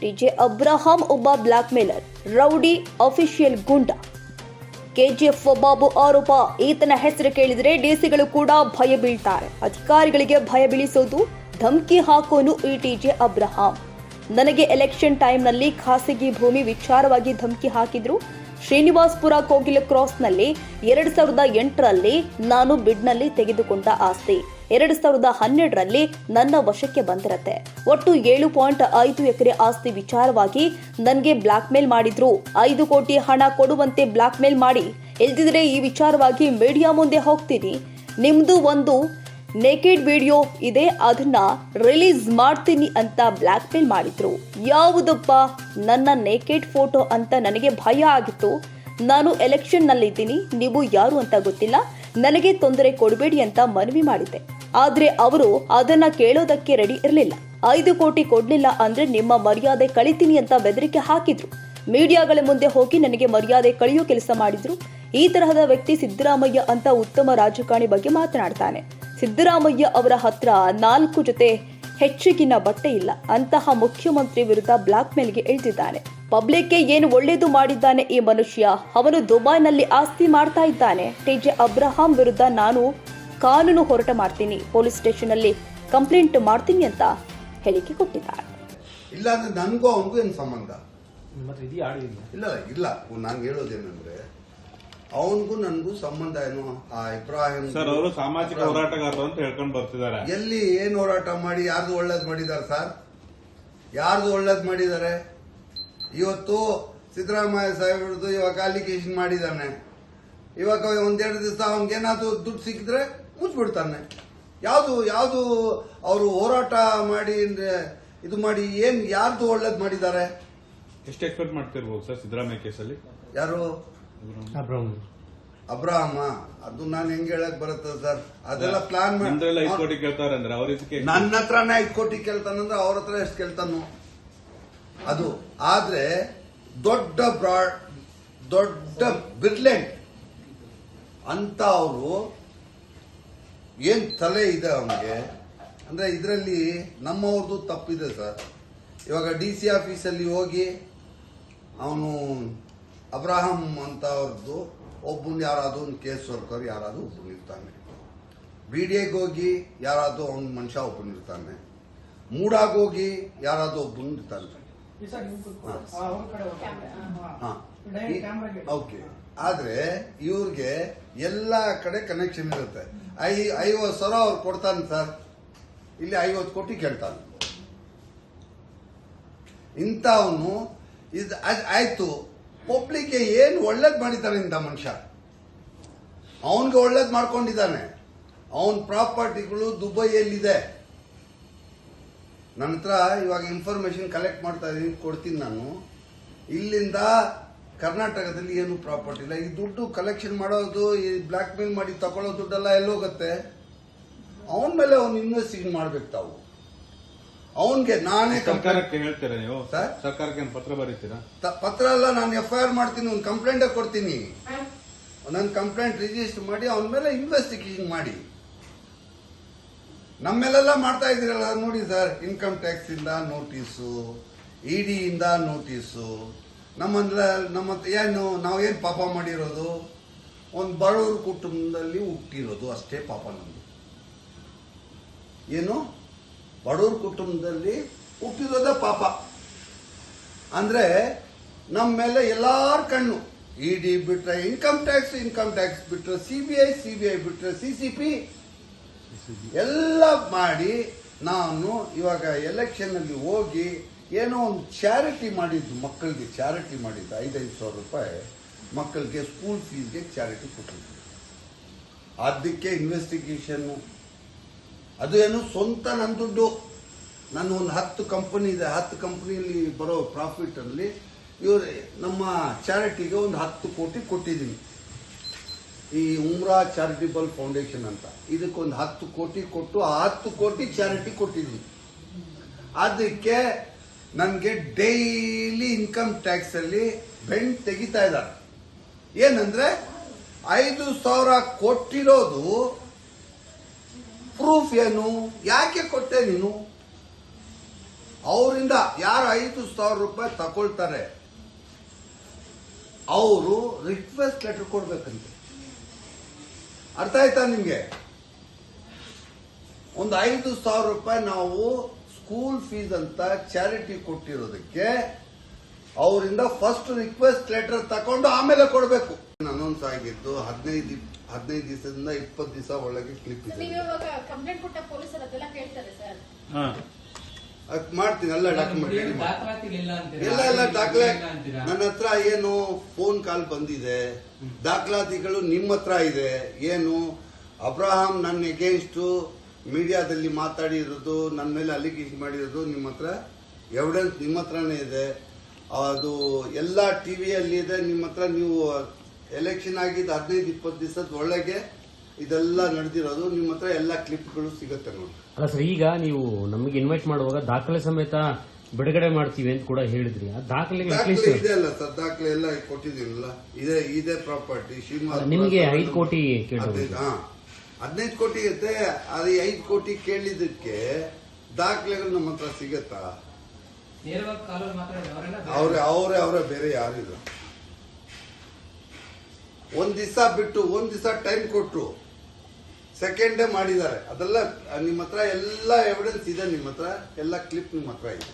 DJ Abraham ಒಬ್ಬ blackmailer rowdy official ಗುಂಡ. KGF Babu ಆರೋಪ, ಈತನ ಹೆಸರು ಕೇಳಿದರೆ ಡಿಸಿಗಳು ಕೂಡ ಭಯ ಬೀಳ್ತಾರೆ. ಅಧಿಕಾರಿಗಳಿಗೆ ಭಯ ಬೀಳಿಸೋದು, ಧಮಕಿ ಹಾಕೋನು ಈ ಟಿಜೆ ಅಬ್ರಹಾಂ. ನನಗೆ ಎಲೆಕ್ಷನ್ ಟೈಮ್ನಲ್ಲಿ ಖಾಸಗಿ ಭೂಮಿ ವಿಚಾರವಾಗಿ ಧಮಕಿ ಹಾಕಿದ್ರು. ಶ್ರೀನಿವಾಸ್ಪುರ ಕೋಗಿಲ ಕ್ರಾಸ್ನಲ್ಲಿ ಎರಡು ಸಾವಿರದ ಎಂಟರಲ್ಲಿ ನಾನು ಬಿಡ್ನಲ್ಲಿ ತೆಗೆದುಕೊಂಡ ಆಸ್ತಿ. ಎರಡು ಸಾವಿರದ ಹನ್ನೆರಡರಲ್ಲಿ ನನ್ನ ವಶಕ್ಕೆ ಬಂದಿರತ್ತೆ. ಒಟ್ಟು ಏಳು ಪಾಯಿಂಟ್ ಐದು ಎಕರೆ ಆಸ್ತಿ ವಿಚಾರವಾಗಿ ನನಗೆ ಬ್ಲಾಕ್ ಮೇಲ್ ಮಾಡಿದ್ರು. ಐದು ಕೋಟಿ ಹಣ ಕೊಡುವಂತೆ ಬ್ಲಾಕ್ ಮೇಲ್ ಮಾಡಿ. ಇಲ್ದಿದ್ರೆ ಈ ವಿಚಾರವಾಗಿ ಮೀಡಿಯಾ ಮುಂದೆ ಹೋಗ್ತೀನಿ. ನಿಮ್ದು ಒಂದು ನೇಕೆಡ್ ವಿಡಿಯೋ ಇದೆ ಅದನ್ನ ರಿಲೀಸ್ ಮಾಡ್ತೀನಿ ಅಂತ ಬ್ಲಾಕ್ ಮೇಲ್ ಮಾಡಿದ್ರು. ಯಾವುದಪ್ಪ? ನನ್ನ ನೇಕೆಡ್ ಫೋಟೋ ಅಂತ ನನಗೆ ಭಯ ಆಗಿತ್ತು. ನಾನು ಎಲೆಕ್ಷನ್ ನಲ್ಲಿದ್ದೀನಿ ನೀವು ಯಾರು ಅಂತ ಗೊತ್ತಿಲ್ಲ. ನನಗೆ ತೊಂದರೆ ಕೊಡಬೇಡಿ ಅಂತ ಮನವಿ ಮಾಡಿದ್ದೆ. ಆದ್ರೆ ಅವರು ಅದನ್ನ ಕೇಳೋದಕ್ಕೆ ರೆಡಿ ಇರಲಿಲ್ಲ. ಐದು ಕೋಟಿ ಕೊಡ್ಲಿಲ್ಲ ಅಂದ್ರೆ ನಿಮ್ಮ ಮರ್ಯಾದೆ ಕಳಿತೀನಿ ಅಂತ ಬೆದರಿಕೆ ಹಾಕಿದ್ರು. ಮೀಡಿಯಾಗಳ ಮುಂದೆ ಹೋಗಿ ನನಗೆ ಮರ್ಯಾದೆ ಕಳೆಯೋ ಕೆಲಸ ಮಾಡಿದ್ರು. ಈ ತರಹದ ವ್ಯಕ್ತಿ ಸಿದ್ದರಾಮಯ್ಯ ಅಂತ ಉತ್ತಮ ರಾಜಕಾರಣಿ ಬಗ್ಗೆ ಮಾತನಾಡ್ತಾನೆ. ಸಿದ್ದರಾಮಯ್ಯ ಅವರ ಹತ್ರ ನಾಲ್ಕು ಜೊತೆ ಹೆಚ್ಚಿಗಿನ ಬಟ್ಟೆ ಇಲ್ಲ. ಅಂತಹ ಮುಖ್ಯಮಂತ್ರಿ ವಿರುದ್ಧ ಬ್ಲಾಕ್ ಮೇಲ್ಗೆ ಇಳಿದಿದ್ದಾನೆ. ಪಬ್ಲಿಕ್ಗೆ ಏನು ಒಳ್ಳೇದು ಮಾಡಿದ್ದಾನೆ ಈ ಮನುಷ್ಯ? ಅವನು ದುಬೈನಲ್ಲಿ ಆಸ್ತಿ ಮಾಡ್ತಾ ಇದ್ದಾನೆ. ಟಿಜೆ ಅಬ್ರಹಾಂ ವಿರುದ್ಧ ನಾನು ಕಾನೂನು ಹೋರಾಟ ಮಾಡ್ತೀನಿ ಪೊಲೀಸ್ ಸ್ಟೇಷನ್ ಅಲ್ಲಿ ಕಂಪ್ಲೇಂಟ್ ಮಾಡ್ತೀನಿ ಅಂತ ಹೇಳಿಕೆ ಕೊಟ್ಟಿದ್ದಾರೆ. ಇಲ್ಲ ಅಂದ್ರೆ ನನಗೂ ಅವನಿಗೂ ಏನು ಸಂಬಂಧ? ಮತ್ತೆ ಇದೆಯಾ ಆಡಿಯೋ ಇಲ್ಲ ಇಲ್ಲ. ನಾನು ಹೇಳೋದೇನಂದ್ರೆ ಅವನಿಗೂ ನನಗೂ ಸಂಬಂಧ ಏನು? ಆ ಇಬ್ರಾಹಿಂ ಸರ್ ಅವರು ಸಾಮಾಜಿಕ ಹೋರಾಟಗಾರರು ಅಂತ ಹೇಳ್ಕೊಂಡು ಬರ್ತಿದ್ದಾರೆ. ಎಲ್ಲಿ ಏನು ಹೋರಾಟ ಮಾಡಿ ಯಾರ್ದು ಒಳ್ಳೇದು ಮಾಡಿದ್ದಾರೆ ಸರ್? ಯಾರ್ದು ಒಳ್ಳೇದು ಮಾಡಿದ್ದಾರೆ? ಇವತ್ತು ಸಿದ್ದರಾಮಯ್ಯ ಸಾಹೇಬ್ರದ್ದು ಇವಾಗ ಅಲಿಗೇಷನ್ ಮಾಡಿದ್ದಾನೆ. ಇವಾಗ ಒಂದೆರಡು ದಿವಸ ಅವನಿಗೇನಾದ್ರು ದುಡ್ಡು ಸಿಕ್ಕಿದ್ರೆ ಮುಚ್ಚಿಬಿಡ್ತಾನೆ ಯಾವುದು ಯಾವುದು ಅವರು ಹೋರಾಟ ಮಾಡಿ ಅಂದ್ರೆ ಇದು ಮಾಡಿ ಏನ್ ಯಾರ್ದು ಒಳ್ಳೇದು ಮಾಡಿದ್ದಾರೆ? ಎಷ್ಟು ಎಕ್ಸ್ಪೆಕ್ಟ್ ಮಾಡ್ತಿರ್ಬೋದು ಸರ್ ಸಿದ್ದರಾಮಯ್ಯ ಕೇಸಲ್ಲಿ? ಯಾರು? ಅಬ್ರಾಹ್ಮ ಅಬ್ರಾಹಮ. ಅದು ನಾನು ಹೆಂಗ್ ಹೇಳಕ್ ಬರುತ್ತೆ ಸರ್? ಅದೆಲ್ಲ ಪ್ಲಾನ್ ಮಾಡಿ ಕೋಟಿ ಕೇಳ್ತಾರೆ ಅಂದ್ರೆ ಅವ್ರ ಇದಕ್ಕೆ ನನ್ನ ಹತ್ರನೇ ಐದು ಕೋಟಿ ಕೇಳ್ತಾನಂದ್ರೆ ಅವ್ರ ಹತ್ರ ಎಷ್ಟು ಕೇಳ್ತಾನು. ಅದು. ಆದ್ರೆ ದೊಡ್ಡ ಬ್ರಾಡ್ ದೊಡ್ಡ ಬ್ರಿಲಿಯಂಟ್ ಅಂತ ಅವರು ಏನ್ ತಲೆ ಇದೆ ಅವನಿಗೆ? ಅಂದ್ರೆ ಇದರಲ್ಲಿ ನಮ್ಮವ್ರದ್ದು ತಪ್ಪಿದೆ ಸರ್. ಇವಾಗ ಡಿ ಸಿ ಆಫೀಸಲ್ಲಿ ಹೋಗಿ ಅವನು ಅಬ್ರಾಹಂ ಅಂತ ಅವ್ರದ್ದು ಒಬ್ಬನ ಯಾರಾದ್ರೂ ಒಂದು ಕೇಸ್ ವರ್ಕರ್ ಯಾರಾದ್ರೂ ಒಬ್ಬನು ಇರ್ತಾನೆ. ಬಿ ಡಿ ಎಗೆ ಹೋಗಿ ಯಾರಾದ್ರೂ ಅವ್ನ ಮನುಷ್ಯ ಒಬ್ಬನು ಇರ್ತಾನೆ. ಮೂಡಾಗ ಹೋಗಿ ಯಾರಾದ್ರೂ ಒಬ್ಬನು ಇರ್ತಾನೆ. ಹಾಂ. ಹಾಂ. ಓಕೆ. ಆದ್ರೆ ಇವ್ರಿಗೆ ಎಲ್ಲ ಕಡೆ ಕನೆಕ್ಷನ್ ಇರುತ್ತೆ. ಐ, ಐವತ್ತು ಸಾವಿರ ಅವ್ರು ಕೊಡ್ತಾನೆ ಸರ್ ಇಲ್ಲಿ ಐವತ್ತು ಕೋಟಿ ಕೇಳ್ತಾನೆ. ಇಂಥವನು ಇದು ಆಯ್ತು. ಪಬ್ಲಿಕ್ಗೆ ಏನು ಒಳ್ಳೇದು ಮಾಡಿದ್ದಾನೆ ಇಂಥ ಮನುಷ್ಯ? ಅವನಿಗೆ ಒಳ್ಳೇದು ಮಾಡ್ಕೊಂಡಿದ್ದಾನೆ. ಅವನ ಪ್ರಾಪರ್ಟಿಗಳು ದುಬೈಯಲ್ಲಿದೆ. ನನ್ನ ಹತ್ರ ಇವಾಗ ಇನ್ಫಾರ್ಮೇಶನ್ ಕಲೆಕ್ಟ್ ಮಾಡ್ತಾ ಇದೀನಿ, ಕೊಡ್ತೀನಿ ನಾನು. ಇಲ್ಲಿಂದ ಕರ್ನಾಟಕದಲ್ಲಿ ಏನು ಪ್ರಾಪರ್ಟಿ ಇಲ್ಲ. ಈ ದುಡ್ಡು ಕಲೆಕ್ಷನ್ ಮಾಡೋದು ಈ ಬ್ಲಾಕ್ ಮೇಲ್ ಮಾಡಿ ತಗೊಳ್ಳೋ ದುಡ್ಡೆಲ್ಲ ಎಲ್ಲೋಗುತ್ತೆ? ಅವನ ಮೇಲೆ ಅವ್ನು ಇನ್ವೆಸ್ಟಿಗೇಟ್ ಮಾಡ್ಬೇಕು ತಾವು. ಅವನ್ಗೆ ನಾನೇ ಸರ್ಕಾರಕ್ಕೆ ಹೇಳ್ತೀರಾ ನೀವು? ಸರ್? ಸರ್ಕಾರಕ್ಕೆ ಪತ್ರ ಬರೀತೀರಾ? ಪತ್ರ ಎಲ್ಲ ನಾನು ಎಫ್ ಐ ಆರ್ ಮಾಡ್ತೀನಿ ಒಂದು ಕಂಪ್ಲೇಂಟ್ ಕೊಡ್ತೀನಿ. ನನ್ನ ಕಂಪ್ಲೇಂಟ್ ರಿಜಿಸ್ಟರ್ ಮಾಡಿ ಅವನ ಮೇಲೆ ಇನ್ವೆಸ್ಟಿಗೇಷನ್ ಮಾಡಿ. ನಮ್ಮೆಲ್ಲ ಮಾಡ್ತಾ ಇದ್ದೀರಲ್ಲ ನೋಡಿ ಸರ್ ಇನ್ಕಮ್ ಟ್ಯಾಕ್ಸ್ ಇಂದ ನೋಟಿಸು ಇಡಿ ಇಂದ ನೋಟಿಸು ನಮ್ಮಂದ್ರೆ ನಮ್ಮ ಏನು ನಾವೇನು ಪಾಪ ಮಾಡಿರೋದು? ಒಂದು ಬಡವ್ರ ಕುಟುಂಬದಲ್ಲಿ ಹುಟ್ಟಿರೋದು ಅಷ್ಟೇ ಪಾಪ ನಮ್ದು. ಏನು? ಬಡವ್ರ ಕುಟುಂಬದಲ್ಲಿ ಹುಟ್ಟಿರೋದೇ ಪಾಪ. ಅಂದರೆ ನಮ್ಮ ಮೇಲೆ ಎಲ್ಲರ ಕಣ್ಣು. ಇ ಡಿ ಬಿಟ್ಟರೆ ಇನ್ಕಮ್ ಟ್ಯಾಕ್ಸ್ ಇನ್ಕಮ್ ಟ್ಯಾಕ್ಸ್ ಬಿಟ್ಟರೆ C B I C B I ಬಿಟ್ಟರೆ ಸಿ ಸಿ ಪಿ ಎಲ್ಲ ಮಾಡಿ ನಾನು ಇವಾಗ ಎಲೆಕ್ಷನ್ನಲ್ಲಿ ಹೋಗಿ ಏನೋ ಒಂದು ಚಾರಿಟಿ ಮಾಡಿದ್ದು, ಮಕ್ಕಳಿಗೆ ಚಾರಿಟಿ ಮಾಡಿದ್ದು, ಐದೈದು ಸಾವಿರ ರೂಪಾಯಿ ಮಕ್ಕಳಿಗೆ ಸ್ಕೂಲ್ ಫೀಸ್ಗೆ ಚಾರಿಟಿ ಕೊಟ್ಟಿದ್ದು ಅದಕ್ಕೆ ಇನ್ವೆಸ್ಟಿಗೇಷನ್ ಅದು ಏನು ಸ್ವಂತ ನನ್ನ ದುಡ್ಡು. ನಾನು ಒಂದು ಹತ್ತು ಕಂಪನಿ ಇದೆ, ಹತ್ತು ಕಂಪ್ನಿಯಲ್ಲಿ ಬರೋ ಪ್ರಾಫಿಟಲ್ಲಿ ಇವರು ನಮ್ಮ ಚಾರಿಟಿಗೆ ಒಂದು ಹತ್ತು ಕೋಟಿ ಕೊಟ್ಟಿದ್ದೀನಿ. ಈ ಉಮ್ರಾ ಚಾರಿಟಬಲ್ ಫೌಂಡೇಶನ್ ಅಂತ. ಇದಕ್ಕೊಂದು ಹತ್ತು ಕೋಟಿ ಕೊಟ್ಟು ಆ ಹತ್ತು ಕೋಟಿ ಚಾರಿಟಿ ಕೊಟ್ಟಿದ್ದೀನಿ. ಅದಕ್ಕೆ ನನಗೆ ಡೈಲಿ ಇನ್ಕಮ್ ಟ್ಯಾಕ್ಸ್ ಅಲ್ಲಿ ಬೆಂಡ್ ತೆಗಿತಾ ಇದ್ದಾರೆ. ಏನಂದ್ರೆ ಐದು ಸಾವಿರ ಕೊಟ್ಟಿರೋದು ಪ್ರೂಫ್ ಏನು, ಯಾಕೆ ಕೊಟ್ಟೆ ನೀನು? ಅವರಿಂದ ಯಾರು ಐದು ಸಾವಿರ ರೂಪಾಯಿ ತಗೊಳ್ತಾರೆ? ಅವರು ರಿಕ್ವೆಸ್ಟ್ ಲೆಟರ್ ಕೊಡ್ಬೇಕಂತೆ. ಅರ್ಥ ಆಯ್ತಾ ನಿಮಗೆ? ಒಂದು ಐದು ಸಾವಿರ ರೂಪಾಯಿ ನಾವು ಸ್ಕೂಲ್ ಫೀಸ್ ಅಂತ ಚಾರಿಟಿ ಕೊಟ್ಟಿರೋದಕ್ಕೆ ಅವರಿಂದ ಫಸ್ಟ್ ರಿಕ್ವೆಸ್ಟ್ ಲೆಟರ್ ತಕೊಂಡು ಆಮೇಲೆ ಕೊಡಬೇಕು. ಅನೌನ್ಸ್ ಆಗಿದ್ದು ಹದಿನೈದು ಹದಿನೈದು ದಿವಸದಿಂದ ಇಪ್ಪತ್ತು ದಿವಸ ಒಳಗೆ ಕ್ಲಿಪ್ ಇದೆ. ನೀವು ಇವಾಗ ಕಂಪ್ಲೇಂಟ್ ಕೊಟ್ಟ ಪೊಲೀಸರು ಅದೆಲ್ಲ ಕೇಳ್ತಾರೆ ಸರ್. ಹಾ. ಅದ್ ಮಾಡ್ತೀನಿ ಎಲ್ಲ ಡಾಕ್ಯುಮೆಂಟ್ ಎಲ್ಲ ಎಲ್ಲ ಇಲ್ಲ ಇಲ್ಲ ದಾಖಲೆ? ನನ್ನ ಹತ್ರ ಏನು ಫೋನ್ ಕಾಲ್ ಬಂದಿದೆ ದಾಖಲಾತಿಗಳು ನಿಮ್ಮ ಹತ್ರ ಇದೆ ಏನು ಅಬ್ರಹಾಂ ನನ್ನ ಎಗೇನ್ಸ್ಟ್ ಮೀಡಿಯಾದಲ್ಲಿ ಮಾತಾಡಿರೋದು ನನ್ನ ಮೇಲೆ ಅಲಿಗೇಷನ್ ಮಾಡಿರೋದು ನಿಮ್ಮ ಹತ್ರ ಎವಿಡೆನ್ಸ್ ನಿಮ್ಮ ಹತ್ರನೇ ಇದೆ. ಅದು ಎಲ್ಲ ಟಿವಿಯಲ್ಲಿ ಇದೆ. ನಿಮ್ಮ ಹತ್ರ ನೀವು ಎಲೆಕ್ಷನ್ ಆಗಿದ್ದು ಹದಿನೈದು ಇಪ್ಪತ್ತು ದಿವಸದ ಒಳಗೆ ಇದೆಲ್ಲ ನಡೆದಿರೋದು. ನಿಮ್ಮ ಹತ್ರ ಎಲ್ಲ ಕ್ಲಿಪ್ಗಳು ಸಿಗುತ್ತೆ ನೋಡಿ. ಅಲ್ಲ ಸರ್ ಈಗ ನೀವು ನಮಗೆ ಇನ್ವೈಟ್ ಮಾಡುವಾಗ ದಾಖಲೆ ಸಮೇತ ಬಿಡುಗಡೆ ಮಾಡ್ತೀವಿ ಅಂತ ಕೂಡ ಹೇಳಿದ್ರಿ. ಆ ದಾಖಲೆ ಇದೆ ಅಲ್ಲ ಸರ್. ದಾಖಲೆ ಎಲ್ಲ ಕೊಟ್ಟಿದ್ದೀನಲ್ಲ. ಇದೆ ಇದೆ ಪ್ರಾಪರ್ಟಿ ಶಿವಮೊಗ್ಗ ನಿಮಗೆ ಐದು ಕೋಟಿ ಕೇಳಿದ್ರು. ಹಾ. ಹದಿನೈದು ಕೋಟಿ ಇರುತ್ತೆ ಅದು ಐದು ಕೋಟಿ ಕೇಳಿದ್ದಕ್ಕೆ ದಾಖಲೆಗಳು ನಮ್ಮ ಹತ್ರ ಸಿಗತ್ತಾ. ಅವ್ರೆ ಅವರೇ ಅವರೇ ಬೇರೆ ಯಾರಿಲ್ಲ ಒಂದ್ ದಿವಸ ಬಿಟ್ಟು ಒಂದ್ ದಿವಸ ಟೈಮ್ ಕೊಟ್ಟರು ಸೆಕೆಂಡ್ ಡೇ ಮಾಡಿದ್ದಾರೆ. ಅದೆಲ್ಲ ನಿಮ್ಮ ಹತ್ರ ಎಲ್ಲ ಎವಿಡೆನ್ಸ್ ಇದೆ ನಿಮ್ಮ ಹತ್ರ ಎಲ್ಲ ಕ್ಲಿಪ್ ನಿಮ್ಮ ಹತ್ರ ಇದೆ.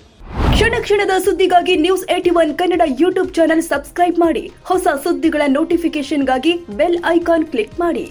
ಕ್ಷಣ ಕ್ಷಣದ ಸುದ್ದಿಗಾಗಿ news eighty one Kannada YouTube channel subscribe ಮಾಡಿ. ಹೊಸ ಸುದ್ದಿಗಳ ನೋಟಿಫಿಕೇಶನ್ಗಾಗಿ ಬೆಲ್ ಐಕಾನ್ ಕ್ಲಿಕ್ ಮಾಡಿ.